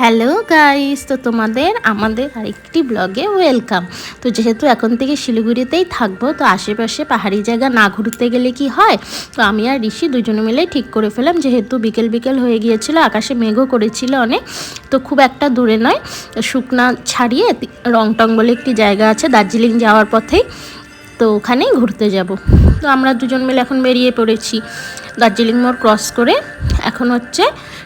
Hello guys তো তোমাদের, আমাদের আরেকটি ব্লগে ওয়েলকাম তো যেহেতু এখন থেকে শিলিগুড়িতেই থাকব, তো আশেপাশে পাহাড়ি জায়গা না ঘুরতে গেলে কি হয়? তো আমি আর ঋষি দুজনে মিলে ঠিক করে ফেলাম যেহেতু বিকেল বিকেল হয়ে গিয়েছিল, আকাশে মেঘও করেছিল অনেক, তো খুব একটা দূরে নয়। শুকনা ছাড়িয়ে রংটং বলে একটি জায়গা আছে, দার্জিলিং যাওয়ার পথেই, তো ওখানেই ঘুরতে যাব। তো আমরা দুজন মিলে এখন বেরিয়ে পড়েছি। দার্জিলিং মোড় ক্রস করে এখন হচ্ছে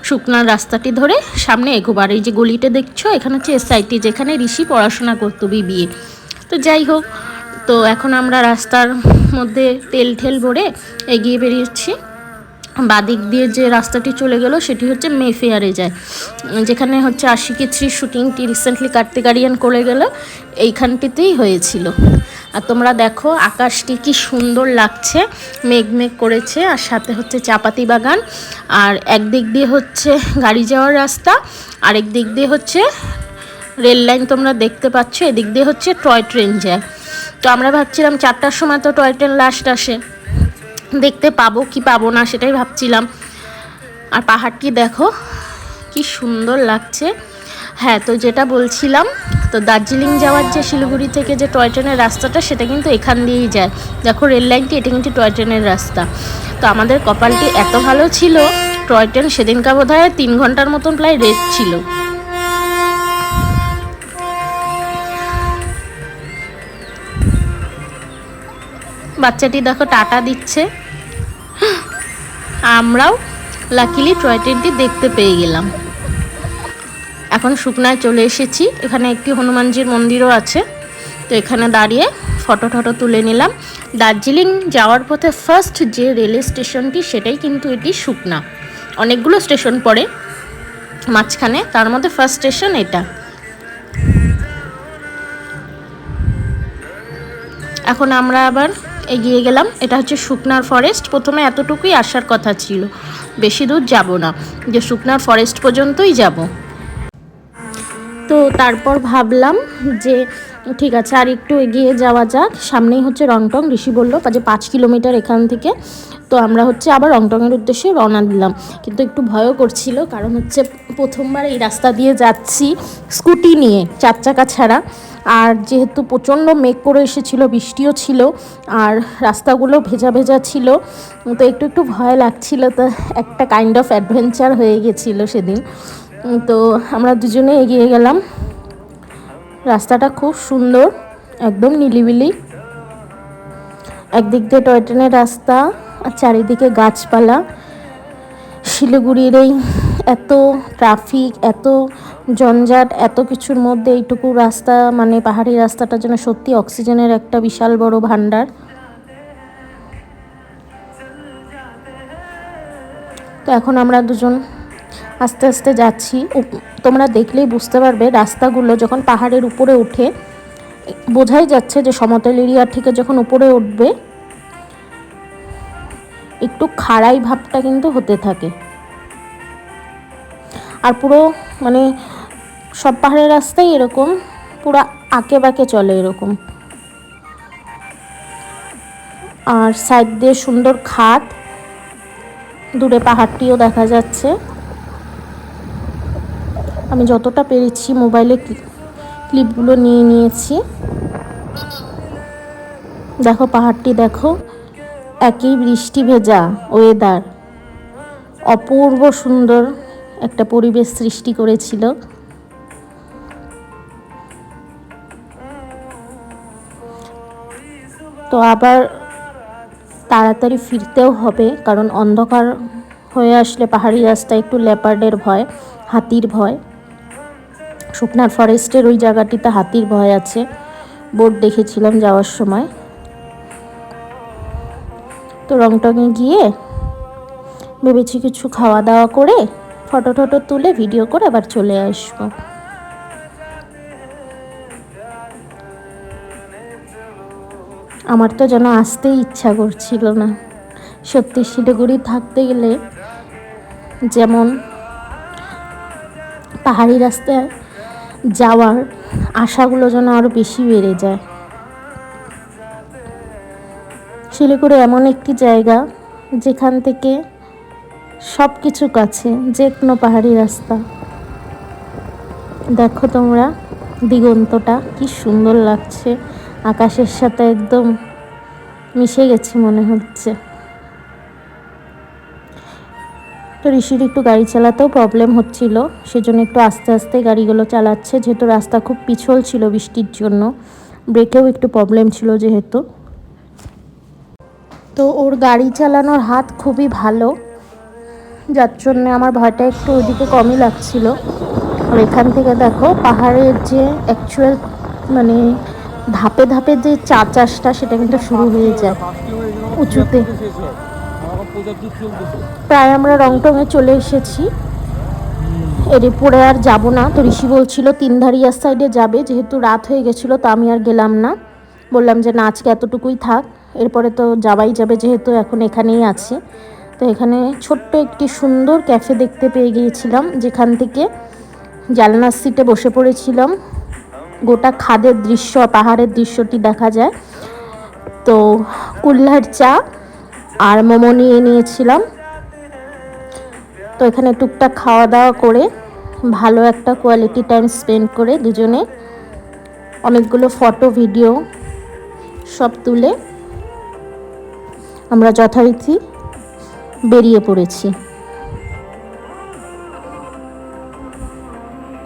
শুকনার রাস্তাটি ধরে সামনে এগোবার। এই যে গলিটা দেখছ, এখানে হচ্ছে এসআইটি যেখানে ঋষি পড়াশোনা করতো বিবিএ তো যাই হোক, তো এখন আমরা রাস্তার মধ্যে তেল ঠেল ভরে এগিয়ে বেরিয়েছি। বাদিক দিয়ে যে রাস্তাটি চলে গেল, সেটি হচ্ছে মেফেয়ারে যায়। যেখানে হচ্ছে আশিকি থ্রি শুটিংটি রিসেন্টলি কার্তিকারিয়ান করে গেল, এইখানটিতেই হয়েছিল। আর তোমরা দেখো, আকাশটি কি সুন্দর লাগছে, মেঘ মেঘ করেছে, আর সাথে হচ্ছে চাপাতি বাগান, আর একদিক দিয়ে হচ্ছে গাড়ি যাওয়ার রাস্তা আরেক দিক দিয়ে হচ্ছে রেল লাইন তোমরা দেখতে পাচ্ছ, এদিক দিয়ে হচ্ছে টয় ট্রেন যায়। তো আমরা ভাবছিলাম চারটার সময় তো টয় ট্রেন লাস্ট আসে, দেখতে পাবো কি পাবো না সেটাই ভাবছিলাম। আর পাহাড়টি দেখো, কি সুন্দর লাগছে। হ্যাঁ তো যেটা বলছিলাম তো দার্জিলিং যাওয়ার যে শিলিগুড়ি থেকে যে টয় ট্রেনের রাস্তাটা, সেটা কিন্তু এখান দিয়েই যায়। দেখো, রেল লাইনটি এটা কিন্তু টয় ট্রেনের রাস্তা। তো আমাদের কপালটি এত ভালো ছিল, টয় ট্রেন সেদিনকার বোধ হয় তিন ঘণ্টার মতন প্রায় রেট ছিল। বাচ্চাটি দেখো টাটা দিচ্ছে। আমরাও লাকিলি টয় ট্রেনটি দেখতে পেয়ে গেলাম। এখন শুকনায় চলে এসেছি। এখানে একটি হনুমানজির মন্দিরও আছে। তো এখানে দাঁড়িয়ে ফটো টটো তুলে নিলাম। দার্জিলিং যাওয়ার পথে ফার্স্ট যে রেল স্টেশনটি সেটাই কিন্তু এটি শুকনা। অনেকগুলো স্টেশন পড়ে মাঝখানে, তার মধ্যে ফার্স্ট স্টেশন এটা। এখন আমরা আবার এগিয়ে গেলাম। এটা হচ্ছে শুকনার ফরেস্ট প্রথমে এতটুকুই আসার কথা ছিল। বেশি দূর যাব না। যে শুকনার ফরেস্ট পর্যন্তই যাব। তো তারপর ভাবলাম যে, ঠিক আছে, আর একটু এগিয়ে যাওয়া যাক। সামনেই হচ্ছে রংটং। ঋষি বলল যে পাঁচ কিলোমিটার এখান থেকে, তো আমরা হচ্ছে আবার রংটংয়ের উদ্দেশ্যে রওনা দিলাম। কিন্তু একটু ভয়ও করছিল, কারণ হচ্ছে প্রথমবার এই রাস্তা দিয়ে যাচ্ছি স্কুটি নিয়ে, চার চাকা ছাড়া। আর যেহেতু প্রচণ্ড মেঘ করে এসেছিল, বৃষ্টিও ছিল, আর রাস্তাগুলো ভেজা ভেজা ছিল, তো একটু একটু ভয় লাগছিল। তো একটা কাইন্ড অফ অ্যাডভেঞ্চার হয়ে গেছিল সেদিন। তো আমরা দুজনে এগিয়ে গেলাম। রাস্তাটা খুব সুন্দর, একদম নিলিবিলি। একদিক দিয়ে টয় ট্রেনের রাস্তা আর চারিদিকে গাছপালা। শিলিগুড়ির এই এত ট্রাফিক এত জঞ্জাট, এত কিছুর মধ্যে এইটুকু রাস্তা মানে পাহাড়ি রাস্তাটা যেন সত্যি অক্সিজেনের একটা বিশাল বড় ভাণ্ডার। তো এখন আমরা দুজন আস্তে আস্তে যাচ্ছি। তোমরা দেখলেই বুঝতে পারবে, রাস্তাগুলো যখন পাহাড়ের উপরে উঠে বোঝাই যাচ্ছে যে সমতল এরিয়া থেকে যখন উপরে উঠবে, একটু খাড়াই ভাবটা কিন্তু হতে থাকে। আর পুরো মানে সব পাহাড়ের রাস্তাই এরকম, পুরো আঁকে বাঁকে চলে এরকম। আর সাইড দিয়ে সুন্দর খাত, দূরে পাহাড়টিও দেখা যাচ্ছে। আমি যতটা পেরেছি মোবাইলে ক্লিপগুলো নিয়ে নিয়েছি। দেখো পাহাড়টি, দেখো। একই বৃষ্টি ভেজা ওয়েদার অপূর্ব সুন্দর একটা পরিবেশ সৃষ্টি করেছিল। তো আবার তাড়াতাড়ি ফিরতেও হবে, কারণ অন্ধকার হয়ে আসলে পাহাড়ি রাস্তায় একটু লেপার্ডের ভয়, হাতির ভয়। শুকনার ফরেস্টের ওই জায়গাটিতে হাতির ভয় আছে। বোর্ড দেখেছিলাম যাওয়ার সময়। তো রংটঙে গিয়ে ভেবেছি কিছু খাওয়া দাওয়া করে ফটো টটো তুলে ভিডিও করে আবার চলে আসব। আমার তো যেন আসতেই ইচ্ছা করছিল না। সত্যি শিলিগুড়ি থাকতে গেলে যেমন পাহাড়ি রাস্তায় যাওয়ার আশাগুলো যেন আরও বেশি বেড়ে যায়। শিলিগুড়ি এমন একটি জায়গা যেখান থেকে সব কিছু কাছে যে কোনো পাহাড়ি রাস্তা। দেখো তোমরা দিগন্তটা, কি সুন্দর লাগছে। আকাশের সাথে একদম মিশে গেছে মনে হচ্ছে। তো ঋষির একটু গাড়ি চালাতেও প্রবলেম হচ্ছিল। সেজন্য একটু আস্তে আস্তে গাড়িগুলো চালাচ্ছে। যেহেতু রাস্তা খুব পিছল ছিল বৃষ্টির জন্য, ব্রেকেও একটু প্রবলেম ছিল যেহেতু। তো ওর গাড়ি চালানোর হাত খুবই ভালো, যার জন্য আমার ভয়টা একটু ওইদিকে কমই লাগছিল। আর এখান থেকে দেখো, পাহাড়ের যে অ্যাকচুয়াল মানে ধাপে ধাপে যে চা চাষটা সেটা কিন্তু শুরু হয়ে যায়। উঁচুতে। প্রায় আমরা রংটংয়ে চলে এসেছি। এরপরে আর যাব না। তো ঋষি বলছিল তিনধারিয়ার সাইডে যাবে। যেহেতু রাত হয়ে গেছিল, তো আমি আর গেলাম না। বললাম যে, না, আজকে এতটুকুই থাক। এরপরে তো যাওয়াই যাবে, যেহেতু এখন এখানেই আছে। তো এখানে ছোট্ট একটি সুন্দর ক্যাফে দেখতে পেয়ে গিয়েছিলাম, যেখান থেকে জালনার সিটে বসে পড়েছিলাম। গোটা খাদের দৃশ্য, পাহাড়ের দৃশ্যটি দেখা যায়। তো কুল্লার চা আর মোমো নিয়ে নিয়েছিলাম। তো এখানে টুকটাক খাওয়া দাওয়া করে ভালো একটা কোয়ালিটি টাইম স্পেন্ড করে দুজনে অনেকগুলো ফটো ভিডিও সব তুলে আমরা যথারীতি বেরিয়ে পড়েছি।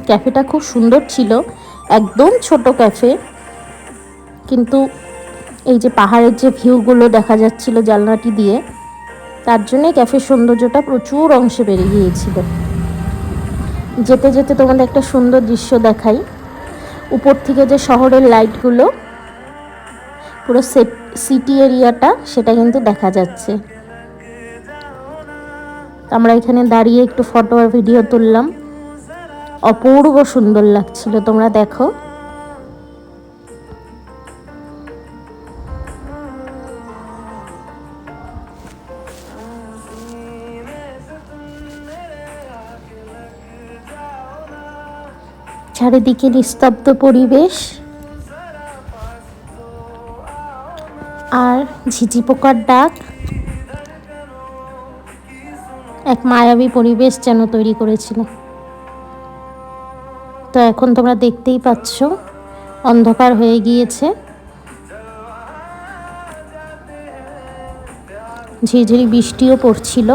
ক্যাফেটা খুব সুন্দর ছিল, একদম ছোট ক্যাফে কিন্তু এই যে পাহাড়ের যে ভিউগুলো দেখা যাচ্ছিল জানলাটি দিয়ে, তার জন্যে ক্যাফের সৌন্দর্যটা প্রচুর অংশে বেড়ে গিয়েছিল। যেতে যেতে তোমাদের একটা সুন্দর দৃশ্য দেখাই। উপর থেকে যে শহরের লাইটগুলো, পুরো সিটি এরিয়াটা, সেটা কিন্তু দেখা যাচ্ছে। আমরা এখানে দাঁড়িয়ে একটু ফটো আর ভিডিও তুললাম। অপূর্ব সুন্দর লাগছিল, তোমরা দেখো। চারিদিকে নিস্তব্ধ পরিবেশ। আর ঝিঝি পোকার ডাক। এক মায়াবী পরিবেশ যেন তৈরি করেছিল। তো এখন তোমরা দেখতেই পাচ্ছ, অন্ধকার হয়ে গিয়েছে। ঝিঝিরি বৃষ্টিও পড়ছিল।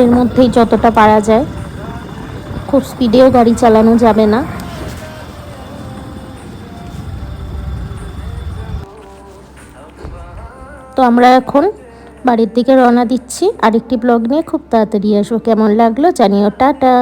এর মধ্যেই যতটা পারা যায়। খুব স্পিডেও গাড়ি চালানো যাবে না। তো আমরা এখন বাড়ির দিকে রওনা দিচ্ছি। আরেকটি ব্লগ নিয়ে খুব তাড়াতাড়ি আসব কেমন লাগল জানিও। টাটা।